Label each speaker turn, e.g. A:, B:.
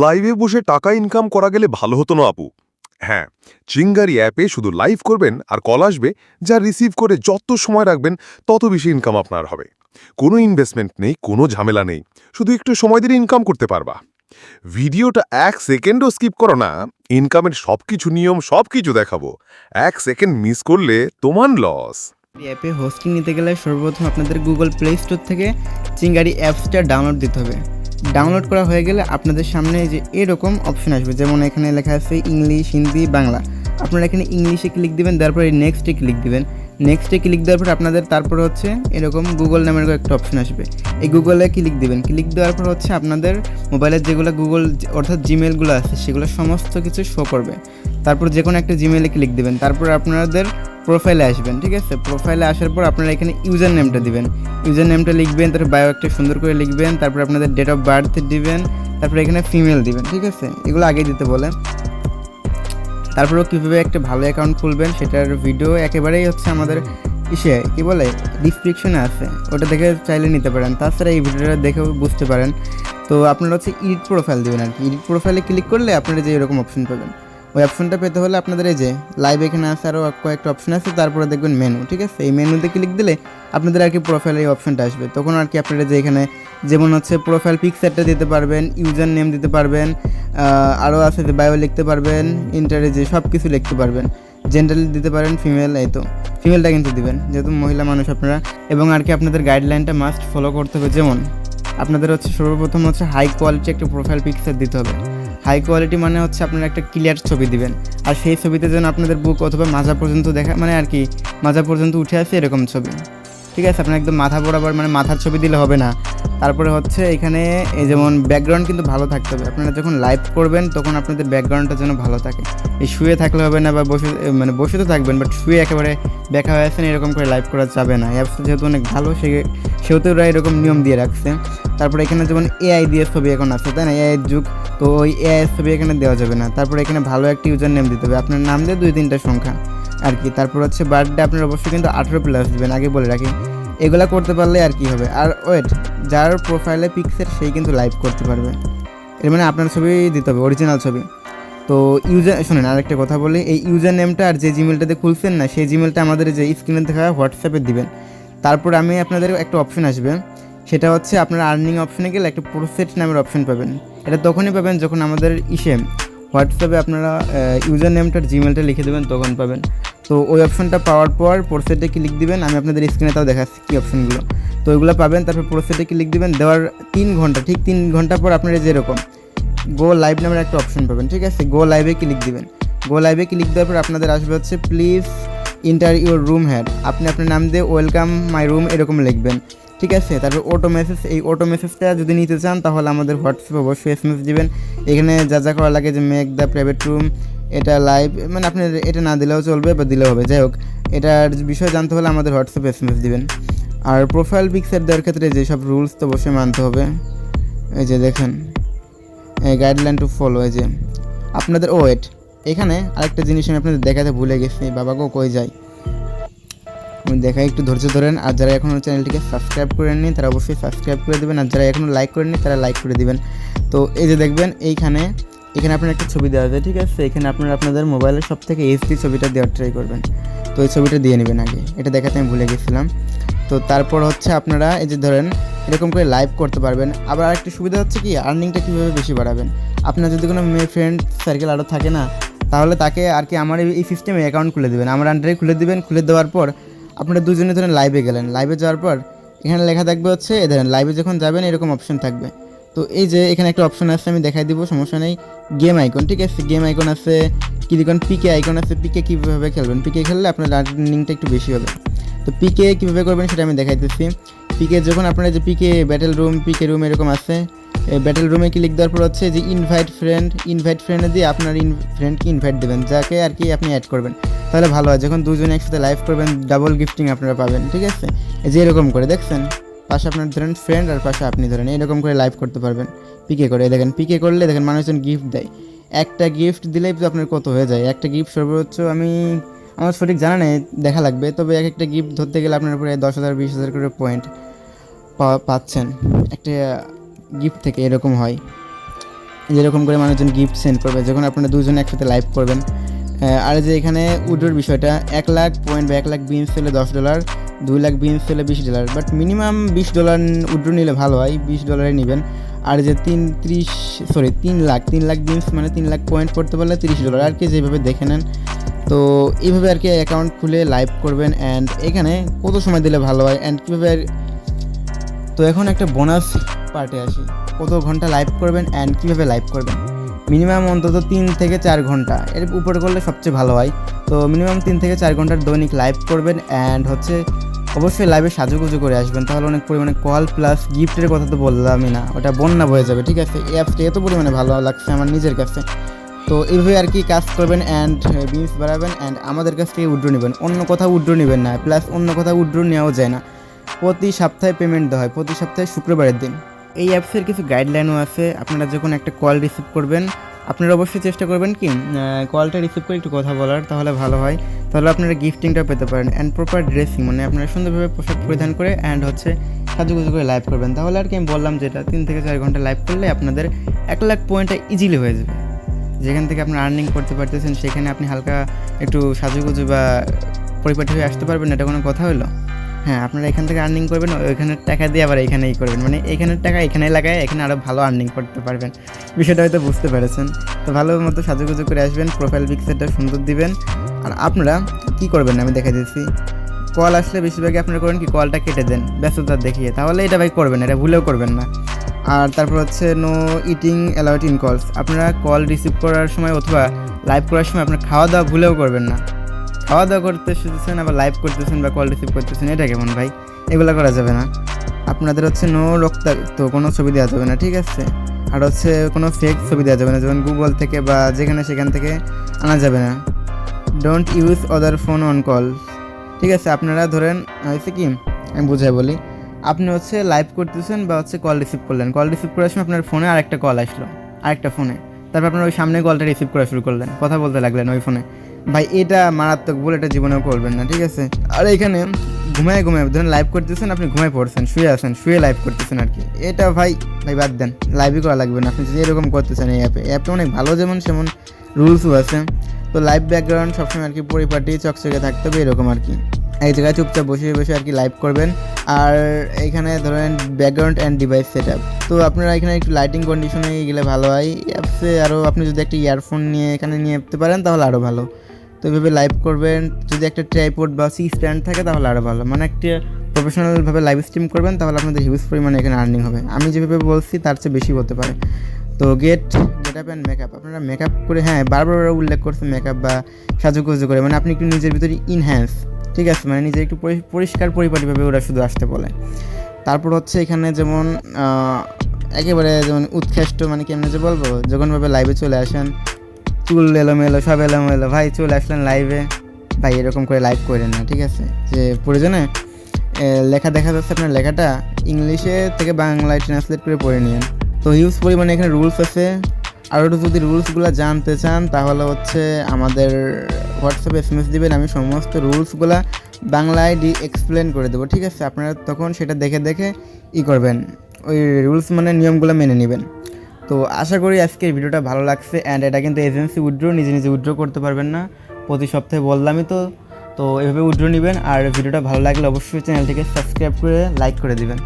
A: লাইভে বসে টাকা ইনকাম করা গেলে ভালো হতো না আপু। হ্যাঁ চিঙ্গারি অ্যাপে শুধু লাইভ করবেন আর কল আসবে, যা রিসিভ করে যত সময় রাখবেন, তত বেশি ইনকাম আপনার হবে। কোনো ইনভেস্টমেন্ট নেই, কোনো ঝামেলা নেই, শুধু একটু সময় দিলে ইনকাম করতে পারবা। ভিডিওটা এক সেকেন্ডও স্কিপ করো না ইনকামের সব কিছু নিয়ম সব কিছু দেখাবো। এক সেকেন্ড মিস করলে তোমার লস
B: অ্যাপে হোস্টিং নিতে গেলে সর্বপ্রথম আপনাদের গুগল প্লে স্টোর থেকে চিঙ্গারি অ্যাপসটা ডাউনলোড দিতে হবে। ডাউনলোড করা হয়ে গেলে আপনাদের সামনে যে এরকম অপশন আসবে। যেমন এখানে লেখা আছে ইংলিশ হিন্দি বাংলা। আপনারা এখানে ইংলিশে ক্লিক দিবেন, তারপরে নেক্সটে ক্লিক দিবেন। নেক্সটে ক্লিক দেওয়ার পর আপনাদের তারপর হচ্ছে এরকম গুগল নামের একটা অপশন আসবে। এই গুগলে ক্লিক দিবেন। ক্লিক দেওয়ার পর হচ্ছে আপনাদের মোবাইলের যেগুলো গুগল অর্থাৎ জিমেলগুলো আছে, সেগুলো সমস্ত কিছু শো করবে। তারপর যে কোনো একটা জিমেলে ক্লিক দিবেন। তারপর আপনাদের প্রোফাইলে আসবেন, ঠিক আছে? প্রোফাইলে আসার পর আপনারা এখানে ইউজার নেমটা দিবেন। ইউজার নেমটা লিখবেন, তারপর বায়ো একটা সুন্দর করে লিখবেন, তারপর আপনাদের ডেট অফ বার্থ দিবেন, তারপর এখানে ফিমেল দিবেন, ঠিক আছে? এগুলো আগে দিতে বলে তারপরেও কীভাবে একটা ভালো অ্যাকাউন্ট খুলবেন সেটার ভিডিও একেবারেই হচ্ছে আমাদের ইসে, কী বলে? ডিসক্রিপশনে আছে। ওটা দেখে চাইলে নিতে পারেন। তাছাড়া এই ভিডিওটা দেখেও বুঝতে পারেন। তো আপনারা হচ্ছে এডিট প্রোফাইল দেবেন আর কি। ইডিট প্রোফাইলে ক্লিক করলে আপনারা যে এরকম অপশন পাবেন। ওই অপশনটা পেতে হলে আপনাদের এই যে লাইভ এখানে আছে আরও কয়েকটা অপশন আছে, তারপরে দেখবেন মেনু ঠিক আছে? এই মেনুতে ক্লিক দিলে আপনাদের আর কি প্রোফাইল এই অপশনটা আসবে। তখন আর কি আপনারা যে এখানে যেমন হচ্ছে প্রোফাইল পিকচারটা দিতে পারবেন ইউজার নেম দিতে পারবেন আরও আছে যে বায়ো লিখতে পারবেন ইন্টারে যে সব কিছু লিখতে পারবেন। জেন্ডার দিতে পারেন ফিমেল এই তো। ফিমেলটা কিন্তু দিবেন, যেহেতু মহিলা মানুষ আপনারা। এবং আর কি আপনাদের গাইডলাইনটা মাস্ট ফলো করতে হবে। যেমন আপনাদের হচ্ছে সর্বপ্রথম হচ্ছে হাই কোয়ালিটি একটা প্রোফাইল পিকচার দিতে হবে। হাই কোয়ালিটি মানে হচ্ছে আপনারা একটা ক্লিয়ার ছবি দিবেন। আর সেই ছবিতে যেন আপনাদের বুক অথবা মাজা পর্যন্ত দেখা মানে আর কি মাজা পর্যন্ত উঠে আসে এরকম ছবি। ঠিক আছে, আপনার একদম মাথা বরাবর মানে মাথার ছবি দিলে হবে না। তারপরে হচ্ছে এখানে এই যেমন ব্যাকগ্রাউন্ড কিন্তু ভালো থাকতে হবে। আপনারা যখন লাইভ করবেন, তখন আপনাদের ব্যাকগ্রাউন্ডটা যেন ভালো থাকে। এই শুয়ে থাকলে হবে না বা বসে মানে বসে তো থাকবেন বাট শুয়ে একেবারে দেখা হয়ে আছেন এরকম করে লাইভ করা যাবে না। অ্যাপসটা যেহেতু অনেক ভালো, সে, সেহেতু ওরা এরকম নিয়ম দিয়ে রাখছে। তারপরে এখানে যেমন এআই দিয়ে ছবি এখন আছে, তাই না? এআই যুগ, তো ওই এআই ছবি এখানে দেওয়া যাবে না। তারপরে এখানে ভালো একটি ইউজার নেম দিতে হবে। আপনার নাম দিয়ে দুই তিনটা সংখ্যা আর কি। তারপর হচ্ছে বার্থডে আপনার অবশ্যই কিন্তু আঠেরো প্লাস দেবেন। আগে বলে রাখি। এগুলা করতে পারলে আর কি হবে। আর ওয়েট যার প্রোফাইলে পিক্সের সেই কিন্তু লাইভ করতে পারবে। এর মানে আপনার ছবি দিতে হবে অরিজিনাল ছবি। তো ইউজার শুনেন, আরেকটা কথা বলি। এই ইউজার নেমটা আর যে জিমেলটাতে খুলছেন না, সেই জিমেলটা আমাদের যে স্ক্রিনে দেখা হোয়াটসঅ্যাপে দিবেন। তারপর আমি আপনাদের একটা অপশন আসবে। সেটা হচ্ছে আপনার আর্নিং অপশনে গেলে একটা প্রোসেট নামের অপশন পাবেন। এটা তখনই পাবেন যখন আমাদের ইসে হোয়াটসঅ্যাপে আপনারা ইউজার নেমটার জিমেলটা লিখে দেবেন, তখন পাবেন। তো ওই অপশনটা পাওয়ার পর প্রোসেটে ক্লিক দিবেন, আমি আপনাদের স্ক্রিনে তাও দেখাচ্ছি কী অপশনগুলো তো ওইগুলো পাবেন, তারপর প্রোসেটে ক্লিক দিবেন, দেওয়ার তিন ঘণ্টা, ঠিক তিন ঘণ্টা পর আপনারা যেরকম গো লাইভ নামের একটা অপশন পাবেন, ঠিক আছে? গো লাইভে ক্লিক দিবেন। গো লাইভে ক্লিক দেওয়ার পর আপনাদের আসবে হচ্ছে please enter your room had আপনি আপনার নাম দিয়ে ওয়েলকাম মাই রুম এরকম লিখবেন, ঠিক আছে? তারপর অটো মেসেজ এই অটো মেসেজটা যদি নিতে চান, তাহলে আমাদের হোয়াটসঅ্যাপে অবশ্যই এস এম এস দিবেন। এখানে যা যা করা লাগে, যে মেক দ্য প্রাইভেট রুম এটা লাইভ মানে আপনি এটা না দিলেও চলবে, বা দিলেও হবে। যাই হোক, এটার বিষয় জানতে হলে আমাদের হোয়াটসঅ্যাপে এস এম এস দিবেন। আর প্রোফাইল পিকচার দেওয়ার ক্ষেত্রে যেসব রুলস তো অবশ্যই মানতে হবে। এই যে দেখেন গাইডলাইন টু ফলো এই যে আপনাদের ওয়েট এখানে আরেকটা জিনিস আমি আপনাদের দেখাতে ভুলে গেছি বাবাকেও কই যাই আমি দেখাই, একটু ধৈর্য ধরেন, আর যারা এখনও চ্যানেলটিকে সাবস্ক্রাইব করে নিন তারা অবশ্যই সাবস্ক্রাইব করে দেবেন, আর যারা এখনও লাইক করেননি তারা লাইক করে দিবেন। তো এই যে দেখবেন, এইখানে এখানে আপনার একটা ছবি দেওয়া আছে, ঠিক আছে? এখানে আপনারা আপনাদের মোবাইলের সব থেকে এইচডি ছবিটা দেওয়ার ট্রাই করবেন। তো এই ছবিটা দিয়ে নেবেন আগে। এটা দেখাতে আমি ভুলে গেছিলাম। তো তারপর হচ্ছে আপনারা এই যে ধরেন, এরকম করে লাইভ করতে পারবেন। আবার আরেকটা সুবিধা হচ্ছে কি আর্নিংটা কীভাবে বেশি বাড়াবেন? আপনার যদি কোনো মেয়ে ফ্রেন্ড সার্কেল আরও থাকে না, তাহলে তাকে আর কি আমার এই সিস্টেমে অ্যাকাউন্ট খুলে দেবেন। আমার আন্ডারে খুলে দেবেন, খুলে দেওয়ার পর আপনারা দুজনে ধরেন লাইভে গেলেন। লাইভে যাওয়ার পর এখানে লেখা থাকবে হচ্ছে এ ধরেন লাইভে যখন যাবেন, এরকম অপশন থাকবে। তো এই যে এখানে একটা অপশন আছে, আমি দেখাই দিব, সমস্যা নেই। গেম আইকন ঠিক আছে? গেম আইকন আছে, কি দেখুন পিকে আইকন আছে। পিকে কীভাবে খেলবেন? পিকে খেললে আপনার আর্নিংটা একটু বেশি হবে। তো পিকে কীভাবে করবেন সেটা আমি দেখাইতেছি। পিকে যখন আপনারা যে PK battle room PK room এরকম আছে ব্যাটেল রুমে ক্লিক দেওয়ার পর হচ্ছে যে ইনভাইট ফ্রেন্ড ইনভাইট ফ্রেন্ডে দিয়ে আপনার ইন ফ্রেন্ডকে ইনভাইট দেবেন, যাকে আর কি আপনি অ্যাড করবেন। তাহলে ভালো হয়, যখন দুজনে একসাথে লাইভ করবেন ডাবল গিফটিং আপনারা পাবেন, ঠিক আছে? যে এরকম করে, দেখছেন? পাশে আপনার ধরেন ফ্রেন্ড আর পাশে আপনি ধরেন, এরকম করে লাইভ করতে পারবেন। পিকে করে দেখেন পিকে করলে দেখেন মানুষজন গিফট দেয়। একটা গিফট দিলেই তো আপনার কত হয়ে যায়। একটা গিফট সর্বোচ্চ আমি, আমার সঠিক জানা নেই, দেখা লাগবে। তবে এক একটা গিফট ধরতে গেলে আপনার উপরে দশ হাজার, বিশ হাজার করে পয়েন্ট পাচ্ছেন। একটা গিফট থেকে এরকম হয়। যেরকম করে মানুষজন গিফট সেন্ড করবে, যখন আপনারা দুজন একসাথে লাইভ করবেন। আর যে এখানে উড্রোর বিষয়টা, এক লাখ পয়েন্ট বা এক লাখ বিনস হলে দশ ডলার দুই লাখ বিনস হলে বিশ ডলার বাট মিনিমাম বিশ ডলার উড্রো নিলে ভালো হয়, বিশ ডলারে নেবেন। আর যে তিন ত্রিশ সরি তিন লাখ তিন লাখ বিনস মানে তিন লাখ পয়েন্ট করতে পারলে তিরিশ ডলার, আর কি যেভাবে দেখে নেন। তো এইভাবে আর কি অ্যাকাউন্ট খুলে লাইভ করবেন অ্যান্ড এখানে কত সময় দিলে ভালো হয় অ্যান্ড কীভাবে তো এখন একটা বোনাস পার্টে আসি। কত ঘণ্টা লাইভ করবেন অ্যান্ড কীভাবে লাইভ করবেন? মিনিমাম অন্তত তিন থেকে চার ঘণ্টা, এর উপরে করলে সবচেয়ে ভালো হয়। তো মিনিমাম তিন থেকে চার ঘণ্টার দৈনিক লাইভ করবেন অ্যান্ড হচ্ছে অবশ্যই লাইভে সাজুগুজু করে আসবেন। তাহলে অনেক পরিমাণে কল প্লাস গিফটের কথা তো বললামই না। ওটা বন্যা বয়ে যাবে, ঠিক আছে? এই অ্যাপসটা এত পরিমাণে ভালো লাগছে আমার নিজের কাছে। তো এইভাবে আর কি কাজ করবেন অ্যান্ড বিনস বাড়াবেন অ্যান্ড আমাদের কাছ থেকে উড্রো নেবেন। অন্য কোথাও উড্রো নেবেন না প্লাস অন্য কোথাও উড্রো নেওয়াও যায় না। প্রতি সপ্তাহে পেমেন্ট দেওয়া হয়, প্রতি সপ্তাহে শুক্রবারের দিন। এই অ্যাপসের কিছু গাইডলাইনও আছে। আপনারা যখন একটা কল রিসিভ করবেন আপনারা অবশ্যই চেষ্টা করবেন কি কলটা রিসিভ করে একটু কথা বলার, তাহলে ভালো হয়। তাহলে আপনারা গিফটিংটা পেতে পারেন। অ্যান্ড প্রপার ড্রেসিং মানে আপনারা সুন্দরভাবে পোশাক পরিধান করে অ্যান্ড হচ্ছে সাজুগুজু করে লাইভ করবেন। তাহলে আর কি আমি বললাম যেটা তিন থেকে চার ঘণ্টা লাইভ করলে আপনাদের এক লাখ পয়েন্টটা ইজিলি হয়ে যাবে। যেখান থেকে আপনার আর্নিং করতে পারতেছেন, সেখানে আপনি হালকা একটু সাজুগুজু বা পরিপাটি হয়ে আসতে পারবেন এটা কোনো কথা হলো? হ্যাঁ আপনারা এখান থেকে আর্নিং করবেন, ওইখানের টাকা দিয়ে আবার এখানেই করবেন। মানে এখানের টাকা এখানে লাগায়, এখানে আরও ভালো আর্নিং করতে পারবেন। বিষয়টা হয়তো বুঝতে পেরেছেন। তো ভালো মতো সাজুগুজু করে আসবেন প্রোফাইল পিকচারটা সুন্দর দিবেন। আর আপনারা কি করবেন আমি দেখা দিচ্ছি। কল আসলে বেশিরভাগই আপনারা করেন কি, কলটা কেটে দেন, ব্যস্ততা দেখিয়ে। তাহলে এটা ভাই করবেন, এটা ভুলেও করবেন না। আর তারপর হচ্ছে নো ইটিং অ্যালাউড ইন কলস আপনারা কল রিসিভ করার সময় অথবা লাইভ করার সময় আপনার খাওয়া দাওয়া ভুলেও করবেন না। খাওয়া দাওয়া করতে শুনতেছেন আবার লাইভ করতেছেন বা কল রিসিভ করতেছেন, এটা কেমন ভাই? এগুলো করা যাবে না। আপনাদের হচ্ছে নো রক্তাক্ত কোনো ছবি দেওয়া যাবে না, ঠিক আছে? আর হচ্ছে কোনো ফেক ছবি দেওয়া যাবে না, যেমন গুগল থেকে বা যেখানে সেখান থেকে আনা যাবে না। Don't use other phone on call ঠিক আছে? আপনারা ধরেন, হয়েছে কি? আমি বুঝাই বলি। আপনি হচ্ছে লাইভ করতেছেন বা হচ্ছে কল রিসিভ করলেন। কল রিসিভ করার সময় আপনার ফোনে আরেকটা কল আসলো, আরেকটা ফোনে তারপর আপনার ওই সামনে কলটা রিসিভ করা শুরু করলেন। কথা বলতে লাগলেন ওই ফোনে ভাই, এটা মারাত্মক বলে এটা জীবনেও করবেন না, ঠিক আছে? আর এখানে ঘুমায় ঘুমায়, ধরেন লাইভ করতেছেন, আপনি ঘুমায় পড়ছেন, শুয়ে আছেন, শুয়ে লাইভ করতেছেন আর কি। এটা ভাই ভাই বাদ দেন লাইভই করা লাগবে না। আপনি যদি এরকম করতেছেন এই অ্যাপে অ্যাপটা অনেক ভালো, যেমন সেমন রুলসও আছে। তো লাইভ ব্যাকগ্রাউন্ড সবসময় আর কি পরিপাটি, চকচকে থাকতে হবে, এরকম আর কি। এক জায়গায় চুপচাপ বসে বসে আর কি লাইভ করবেন। আর এখানে ধরেন background and device set up তো আপনারা এখানে একটু লাইটিং কন্ডিশনে গেলে ভালো হয়। অ্যাপসে আরও আপনি যদি একটা ইয়ারফোন নিয়ে এখানে নিয়ে যেতে পারেন, তাহলে আরও ভালো। তো এভাবে লাইভ করবেন। যদি একটা ট্রাইপোড বা সি স্ট্যান্ড থাকে, তাহলে আরও ভালো। মানে একটা প্রফেশনালভাবে লাইভ স্ট্রিম করবেন, তাহলে আপনাদের হিউজ পরিমাণে এখানে আর্নিং হবে। আমি যেভাবে বলছি, তার চেয়ে বেশি হতে পারে। তো get get up and makeup আপনারা মেকআপ করে হ্যাঁ বারবার উল্লেখ করছে মেকআপ বা সাজুগুজু করে। মানে আপনি একটু নিজের ভিতরে ইনহ্যান্স ঠিক আছে মানে নিজে একটু পরিষ্কার পরিপাটিভাবে ওরা শুধু আসতে বলে। তারপর হচ্ছে এখানে যেমন একেবারে যেমন উৎকৃষ্ট মানে কেমনে যে বলব, যখনভাবে লাইভে চলে আসেন, চুল এলোমেলো, সব এলোমেলো, ভাই, চলে আসলেন লাইভে ভাই, এরকম করে লাইভ করেন না, ঠিক আছে? যে প্রয়োজনে লেখা দেখা যাচ্ছে আপনার লেখাটা ইংলিশে থেকে বাংলায় ট্রান্সলেট করে পড়ে নিন তো হিউজ পরিমাণে এখানে রুলস আছে। আরও যদি রুলসগুলো জানতে চান, তাহলে হচ্ছে আমাদের হোয়াটসঅ্যাপে এস এম এস দেবেন, আমি সমস্ত রুলসগুলো বাংলায় ডি এক্সপ্লেন করে দেবো, ঠিক আছে? আপনারা তখন সেটা দেখে দেখে ই করবেন, ওই রুলস মানে নিয়মগুলো মেনে নেবেন। তো আশা করি আজকের ভিডিওটা ভালো লাগছে অ্যান্ড এটা কিন্তু এজেন্সি উইড্রো নিজে নিজে উইথড্র করতে পারবেন না। প্রতি সপ্তাহে বললামই তো তো এভাবে উইড্রো নেবেন, আর ভিডিওটা ভালো লাগলে অবশ্যই চ্যানেলটিকে সাবস্ক্রাইব করে লাইক করে দিবেন।